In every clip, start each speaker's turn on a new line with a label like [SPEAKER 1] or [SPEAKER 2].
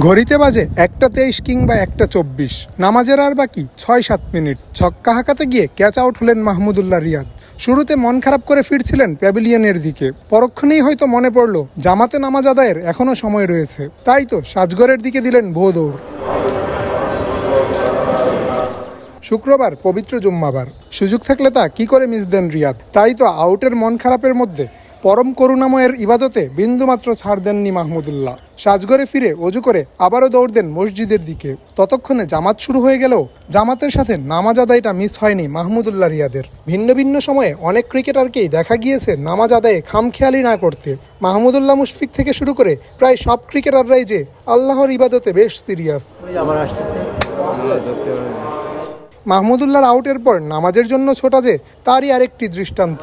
[SPEAKER 1] ঘড়িতে বাজে একটা তেইশ কিংবা একটা চব্বিশ। নামাজের আর বাকি ছয় সাত মিনিট। ছক্কা হাঁকাতে গিয়ে ক্যাচ আউট হলেন মাহমুদুল্লাহ রিয়াদ। শুরুতে মন খারাপ করে ফিরছিলেন প্যাভিলিয়নের দিকে। পরক্ষণেই হয়তো মনে পড়ল, জামাতে নামাজ আদায়ের এখনও সময় রয়েছে। তাই তো সাজগরের দিকে দিলেন ভো দৌড়। শুক্রবার পবিত্র জুম্মাবার। সুযোগ থাকলে তা কি করে মিস দেন রিয়াদ? তাই তো আউটের মন খারাপের মধ্যে পরম করুণাময়ের ইবাদতে বিন্দুমাত্র ছাড় দেননি মাহমুদুল্লাহ। সাজগরে ফিরে অজু করে আবারও দৌড় দেন মসজিদের দিকে। ততক্ষণে জামাত শুরু হয়ে গেলেও জামাতের সাথে নামাজ আদায়টা মিস হয়নি মাহমুদুল্লাহ রিয়াদের। ভিন্ন ভিন্ন সময়ে অনেক ক্রিকেটারকেই দেখা গিয়েছে নামাজ আদায়ে খামখেয়ালি না করতে। মাহমুদুল্লাহ মুশফিক থেকে শুরু করে প্রায় সব ক্রিকেটাররাই যে আল্লাহর ইবাদতে বেশ সিরিয়াস। মাহমুদুল্লাহর আউটের পর নামাজের জন্য ছোটা যে, তারই আরেকটি দৃষ্টান্ত।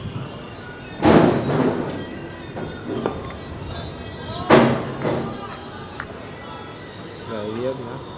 [SPEAKER 2] la dieta.